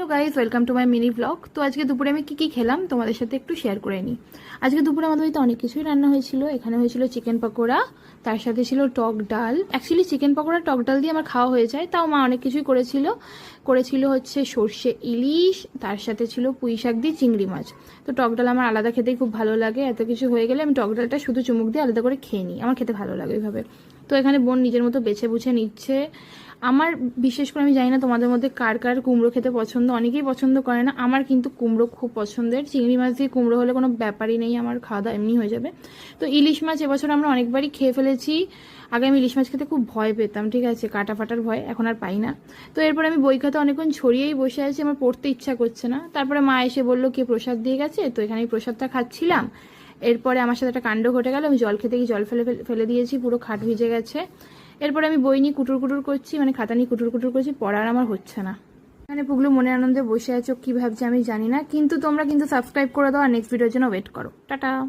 Hello guys welcome to my mini vlog তো আজকে দুপুরে আমি কী কী খেলাম তোমাদের সাথে একটু শেয়ার করে নিই। আজকে দুপুরে আমাদের বাড়িতে অনেক কিছুই রান্না হয়েছিল। এখানে হয়েছিল চিকেন পকোড়া, তার সাথে ছিল টক ডাল। অ্যাকচুয়ালি চিকেন পকোড়া, টক ডাল দিয়ে আমার খাওয়া হয়ে যায়, তাও মা অনেক কিছুই করেছিল। করেছিল হচ্ছে সর্ষে ইলিশ, তার সাথে ছিল পুঁই শাক দিয়ে চিংড়ি মাছ। তো টক ডাল আমার আলাদা খেতেই খুব ভালো লাগে। এত কিছু হয়ে গেলে আমি টক ডালটা শুধু চুমুক দিয়ে আলাদা করে খেয়ে নিই। আমার খেতে ভালো লাগে ওইভাবে। তো এখানে বোন নিজের মতো বেছে বুছে নিচ্ছে। আমার বিশেষ করে আমি জানি না তোমাদের মধ্যে কার কার কুমড়ো খেতে পছন্দ, অনেকেই পছন্দ করে না। আমার কিন্তু কুমড়ো খুব পছন্দের। চিংড়ি মাছ দিয়ে কুমড়ো হলে কোনো ব্যাপারই নেই, আমার খাওয়া দাওয়া এমনি হয়ে যাবে। তো ইলিশ মাছ এবছর আমরা অনেকবারই খেয়ে ফেলেছি। আগে আমি ইলিশ মাছ খেতে খুব ভয় পেতাম, ঠিক আছে? কাটা ফাটার ভয়, এখন আর পাই না। তো এরপর আমি বই খাতে অনেকক্ষণ ছড়িয়েই বসে আছি, আমার পড়তে ইচ্ছা করছে না। তারপরে মা এসে বলল, কে প্রসাদ দিয়ে গেছে? তো এখানে প্রসাদটা খাচ্ছিলাম। এরপরে আমার সাথে একটা কাণ্ড ঘটে গেল, আমি জল খেতে গিয়ে জল ফেলে ফেলে- দিয়েছি, পুরো খাট ভিজে গেছে। এরপরে আমি বই নিয়ে কুটুর কুটুর করছি মানে খাতা নিয়ে কুটুর কুটুর করছি, পড়ার আমার হচ্ছে না। মানে পুগলু মনে আনন্দে বসে আছো, কি ভাবছে আমি জানি না, কিন্তু তোমরা কিন্তু সাবস্ক্রাইব করে দাও আর নেক্সট ভিডিওর জন্য ওয়েট করো। টাটা!